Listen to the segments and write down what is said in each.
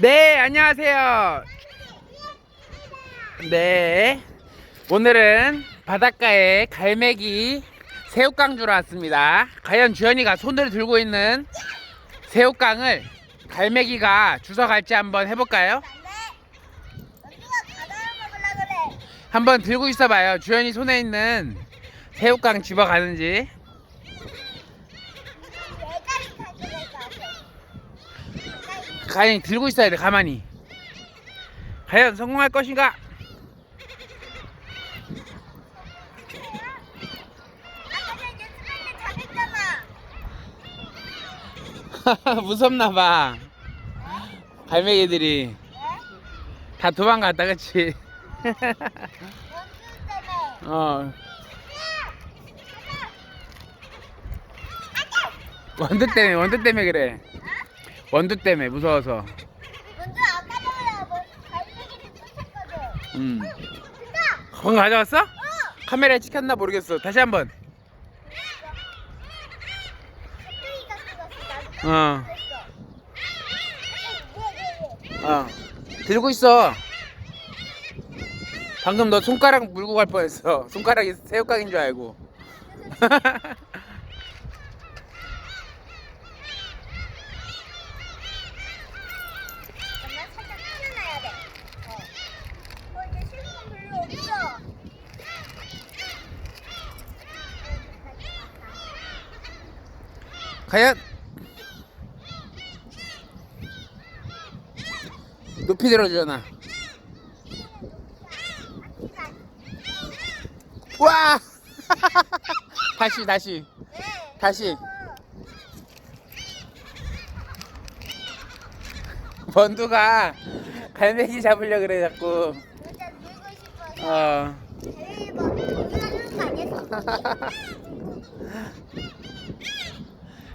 네, 안녕하세요. 네. 오늘은 바닷가에 갈매기 새우깡 주러 왔습니다. 과연 주현이가 손을 들고 있는 새우깡을 갈매기가 주워 갈지 한번 해볼까요? 한번 들고 있어봐요. 주현이 손에 있는 새우깡 집어 가는지. 얘가 가져갈 것 같아. 가연이 들고 있어야 돼, 가만히. 과연 성공할 것인가? 무섭나봐. 갈매기들이 다 도망갔다, 그치? 어. 원두 때문에, 원두 때문에 그래. 원두 때문에 무서워서. 먼저 아까 전에 뭐 갈매기를 쫓았거든. 음. 진짜? 건 가져왔어? 어. 카메라에 찍혔나 모르겠어. 다시 한 번. 깍두기가 찍었어. 나도 어. 깍두기 어. 들고 있어. 방금 너 손가락 물고 갈 뻔했어. 손가락이 새우깡인 줄 알고. 엄마 살짝 튀어나야 돼. 어. 어, 이제 실컷 별로 없어. 과연 높이 들어주잖아. 와! 다시 다시 네. 다시 원두가 갈매기 잡으려 그래 자꾸. 어. 대박. 우리가 주는 거 아니었어?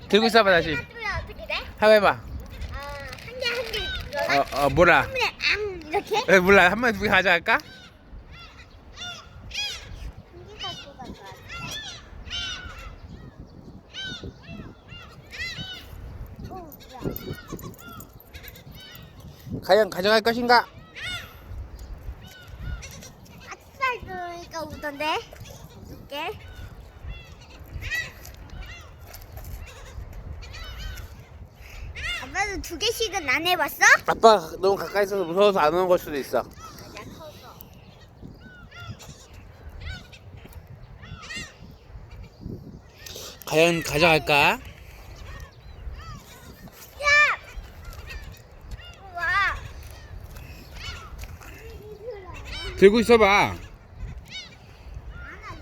들고 있어봐 다시. 어떻게 돼? 한번 해봐. 아, 한개한개 들어가? 어, 어 몰라. 한 번에 앙 이렇게? 에, 몰라. 한 번에 두개 가져갈까? 한개 갖고 갈 거야. 오, 뭐야? 과연 가져갈 것인가? 아살 들으니까 오던데? 이렇게? 아빠도 두 개씩은 안 해봤어? 아빠 너무 가까이 있어서 무서워서 안 오는 걸 수도 있어. 과연 가져갈까? 야! 우와. 들고 있어봐. 아, 나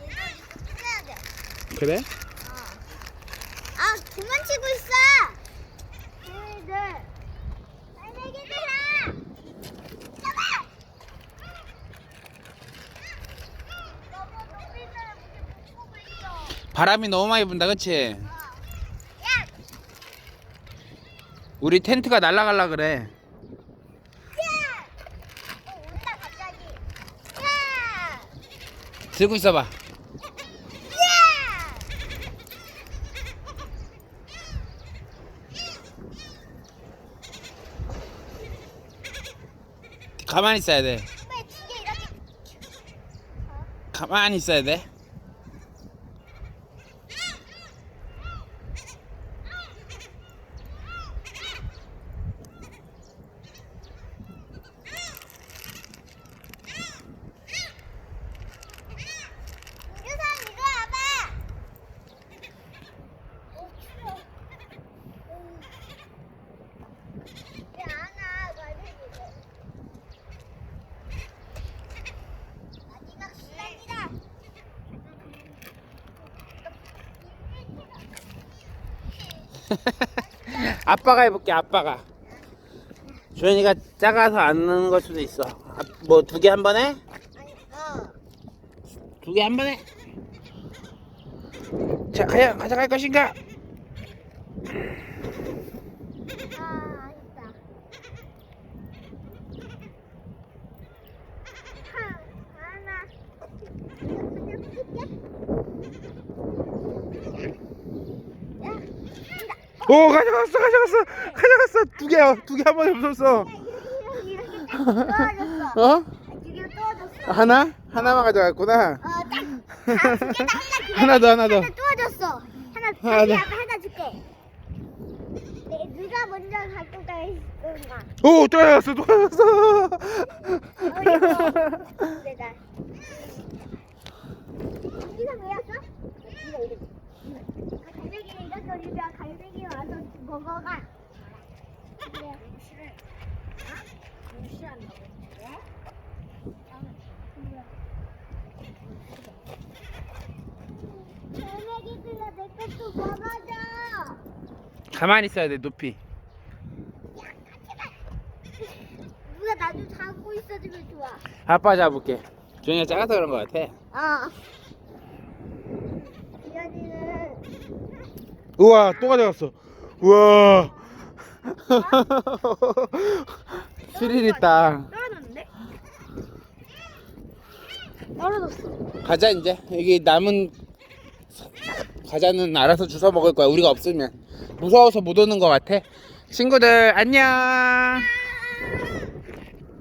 얘들 해야 돼. 그래? 아, 도망치고 있어. 얘들. 빨래기들아. 잡아. 너무 높이 있어요. 못 보고 있어. 바람이 너무 많이 분다, 그치? 야, 우리 텐트가 날아갈라 그래. 들고 있어봐. 야. 가만히 있어야 돼. 가만히 있어야 돼. 유산 이리 와봐. 오 추워. 왜 안와 말해주고. 마지막 시간이다. 아빠가 해볼게, 아빠가. 주현이가 작아서 안 넣는 걸 수도 있어. 뭐두 개 한 번에? 두 개 한 번에? 자, 과연 가져갈 것인가? 아 아쉽다. 하나. 오 가져갔어 가져갔어 가져갔어 두 개야 두 개 한 번에 없었어 떨어졌어. 어? 떨어졌어. 하나? 하나만 가져갔구나. 어, 하나 더, 하나 더. 하나 떨어졌어. 하나 하나 하나, 줄게. 네, 누가 먼저 갖고 가있던가. 오, 또 하였어. 어이구. 내가. 여기서 왜 왔어? 이거 이거. 갈매기를 이렇게 올리면 갈매기 와서 먹어가. 그래. 무시를. 어? 무시한다고. 왜? 갈매기들아 내 것도 먹어줘. 가만히 있어야 돼, 높이. 누가 나도 잡고 있어주면 좋아. 아빠 잡을게. 준이가 작아서 그런 것 같아. 어. 지연이는 우와, 또 가져갔어. 우와. 스릴 있다. 떨어졌는데? 떨어졌어. 가자 이제. 여기 남은 과자는 알아서 주워 먹을 거야. 우리가 없으면 무서워서 못 오는 것 같아. 친구들 안녕.